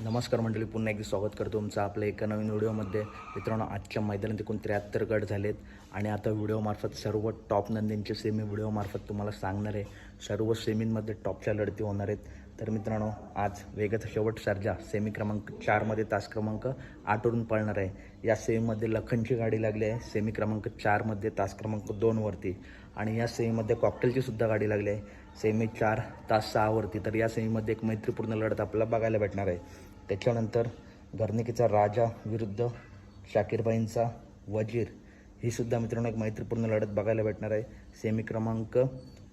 नमस्कार मंडळी पुन्हा एकदा स्वागत करतो तुमचं आपल्या एका नवीन व्हिडिओमध्ये. मित्रांनो आजच्या मैदानात एकूण त्र्याहत्तर गट झालेत आणि आता व्हिडिओमार्फत सर्व टॉप नंदींचे सेमी व्हिडिओमार्फत तुम्हाला सांगणार आहे. सर्व सेमींमध्ये टॉपच्या लढती होणार आहेत. तर मित्रांनो आज वेगाचा शेवट सर्जा सेमी क्रमांक चारमध्ये तास क्रमांक आठवरून पळणार आहे. या सेमीमध्ये लखनची गाडी लागली आहे. सेमी क्रमांक चारमध्ये तास क्रमांक दोनवरती आणि या सेमीमध्ये कॉकटेलची सुद्धा गाडी लागली आहे. सेमी चार तास सहावरती तर या सेमीमध्ये एक मैत्रीपूर्ण लढत आपल्याला बघायला भेटणार आहे. त्याच्यानंतर घरनिकीचा राजा विरुद्ध शाकीरबाईंचा वजीर. ही सुद्धा मित्रांनो एक मैत्रीपूर्ण लढत बघायला भेटणार आहे. सेमी क्रमांक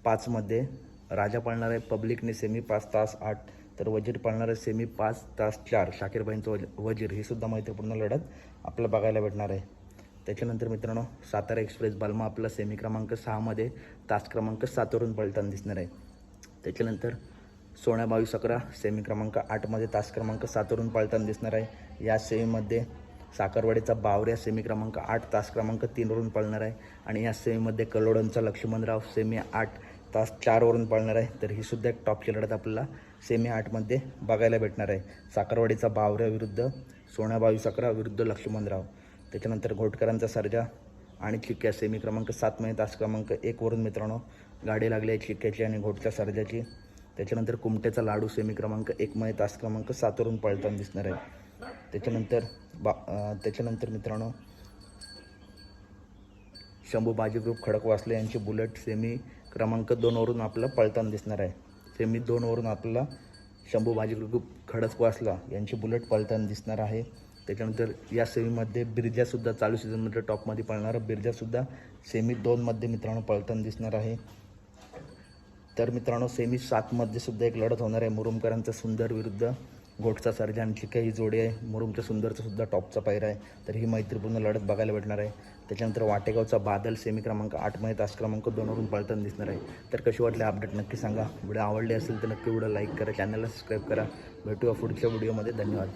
पाचमध्ये राजा पाळणार आहे पब्लिकने सेमी पाच तास आठ तर वजीर पाळणार आहे सेमी पाच तास चार शाकीरबाईंचं वज वजीर. ही सुद्धा मैत्रीपूर्ण लढत आपल्याला बघायला भेटणार आहे. त्याच्यानंतर मित्रांनो सातारा एक्सप्रेस बालमा आपला सेमी क्रमांक सहामध्ये तास क्रमांक सातवरून पळताना दिसणार आहे. त्याच्यानंतर सोळा बावीस अकरा सेमी क्रमांक आठमध्ये तास क्रमांक सातवरून पळताना दिसणार आहे. या सेमीमध्ये साखरवाडीचा बावऱ्या सेमी क्रमांक आठ तास क्रमांक तीनवरून पळणार आहे. आणि या सेमीमध्ये कलोडनचा लक्ष्मणराव सेमी आठ तास चारवरून पळणार आहे. तर ही सुद्धा एक टॉपची लढत आपल्याला सेमी आठमध्ये बघायला भेटणार आहे. साखरवाडीचा बावऱ्या विरुद्ध सोळा बावीस अकरा विरुद्ध लक्ष्मणराव. त्याच्यानंतर घोटकरांचा सर्जा आणि चिक्क्या सेमी क्रमांक सातमध्ये तास क्रमांक एकवरून मित्रांनो गाडी लागली आहे चिक्क्याची आणि घोटच्या सर्जाची. त्याच्यानंतर कुमट्याचा लाडू सेमी क्रमांक एकमध्ये तास क्रमांक सातवरून पळताना दिसणार आहे. त्याच्यानंतर बा त्याच्यानंतर मित्रांनो शंभू बाजी ग्रुप खडकवासले यांची बुलेट सेमी क्रमांक दोनवरून आपल्याला पळताना दिसणार आहे. सेमी दोनवरून आपल्याला शंभू बाजी ग्रुप खडकवासला यांची बुलेट पळताना दिसणार आहे. त्याच्यानंतर या सेमीमध्ये बिरजासुद्धा चालू सीझनमध्ये टॉपमध्ये पळणारा. बिरजासुद्धा सेमी दोनमध्ये मित्रांनो पळताना दिसणार आहे. तर मित्रांनो सेमी सातमध्ये सुद्धा एक लढत होणार आहे. मुरुमकरांचा सुंदर विरुद्ध गोटचा सर्जा आणखी काही जोडी आहे. मुरुमच्या सुंदरचा सुद्धा टॉपचा पायरा आहे. तर ही मैत्रीपूर्ण लढत बघायला भेटणार आहे. त्याच्यानंतर वाटेगावचा बादल सेमी क्रमांक आठमध्ये तास क्रमांक दोनवरून पळताना दिसणार आहे. तर कशी वाटली अपडेट नक्की सांगा. व्हिडिओ आवडले असेल तर नक्की व्हिडिओ लाईक करा. चॅनलला सबस्क्राईब करा. भेटूया पुढच्या व्हिडिओमध्ये धन्यवाद.